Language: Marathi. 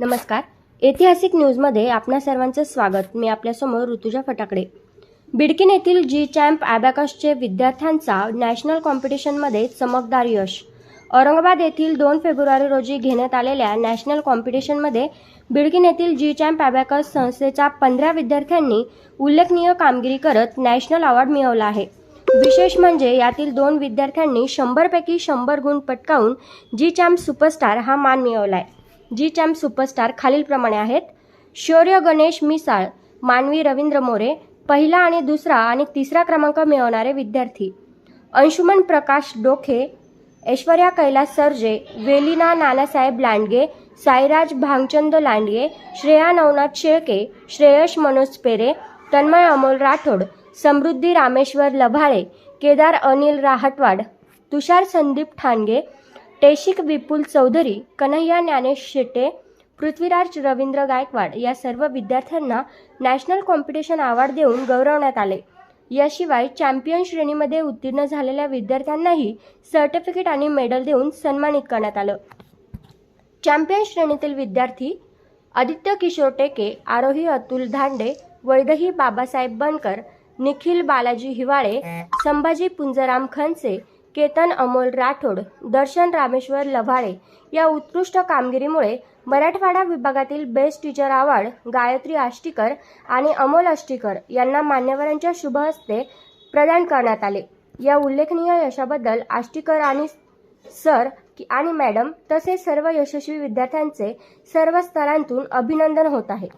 नमस्कार. ऐतिहासिक न्यूजमध्ये आपणा सर्वांचं स्वागत. मी आपल्यासमोर ऋतुजा फटाकडे. बिडकिन येथील जी चॅम्प ॲबॅकसचे विद्यार्थ्यांचा नॅशनल कॉम्पिटिशनमध्ये चमकदार यश. औरंगाबाद येथील दोन फेब्रुवारी रोजी घेण्यात आलेल्या नॅशनल कॉम्पिटिशनमध्ये बिडकिन येथील जी चॅम्प ॲबॅकस संस्थेच्या पंधरा विद्यार्थ्यांनी उल्लेखनीय कामगिरी करत नॅशनल अवॉर्ड मिळवला आहे. विशेष म्हणजे यातील दोन विद्यार्थ्यांनी शंभरपैकी शंभर गुण पटकावून जी चॅम्प सुपरस्टार हा मान मिळवला आहे जी चॅम्प सुपरस्टार खालीलप्रमाणे आहेत. शौर्य गणेश मिसाळ मानवी रवींद्र मोरे पहिला आणि दुसरा आणि तिसरा क्रमांक मिळवणारे विद्यार्थी. अंशुमन प्रकाश डोखे ऐश्वर्या कैलास सरजे वेलिना नानासाहेब लांडगे साईराज भांगचंद लांडगे श्रेया नवनाथ शेळके श्रेयश मनोज पेरे तन्मय अमोल राठोड समृद्धी रामेश्वर लभाळे केदार अनिल राहटवाड तुषार संदीप ठाणगे टेशिक विपुल चौधरी कन्हैया ज्ञानेश शेटे पृथ्वीराज रवींद्र गायकवाड या सर्व विद्यार्थ्यांना नॅशनल कॉम्पिटिशन अवॉर्ड देऊन गौरवण्यात आले. याशिवाय चॅम्पियन श्रेणीमध्ये उत्तीर्ण झालेल्या विद्यार्थ्यांनाही सर्टिफिकेट आणि मेडल देऊन सन्मानित करण्यात आलं. चॅम्पियन श्रेणीतील विद्यार्थी आदित्य किशोर टेके आरोही अतुल धांडे वैदही बाबासाहेब बनकर निखिल बालाजी हिवाळे संभाजी पुंजराम खनसे केतन अमोल राठोड दर्शन रामेश्वर लभाळे या उत्कृष्ट कामगिरीमुळे मराठवाडा विभागातील best teacher award Gayatri Ashtikar आणि अमोल आष्टीकर यांना मान्यवरांच्या शुभ हस्ते प्रदान करण्यात आले. या उल्लेखनीय यशाबद्दल आष्टीकर आणि सर आणि मॅडम तसेच सर्व यशस्वी विद्यार्थ्यांचे सर्व स्तरांतून अभिनंदन होत आहे.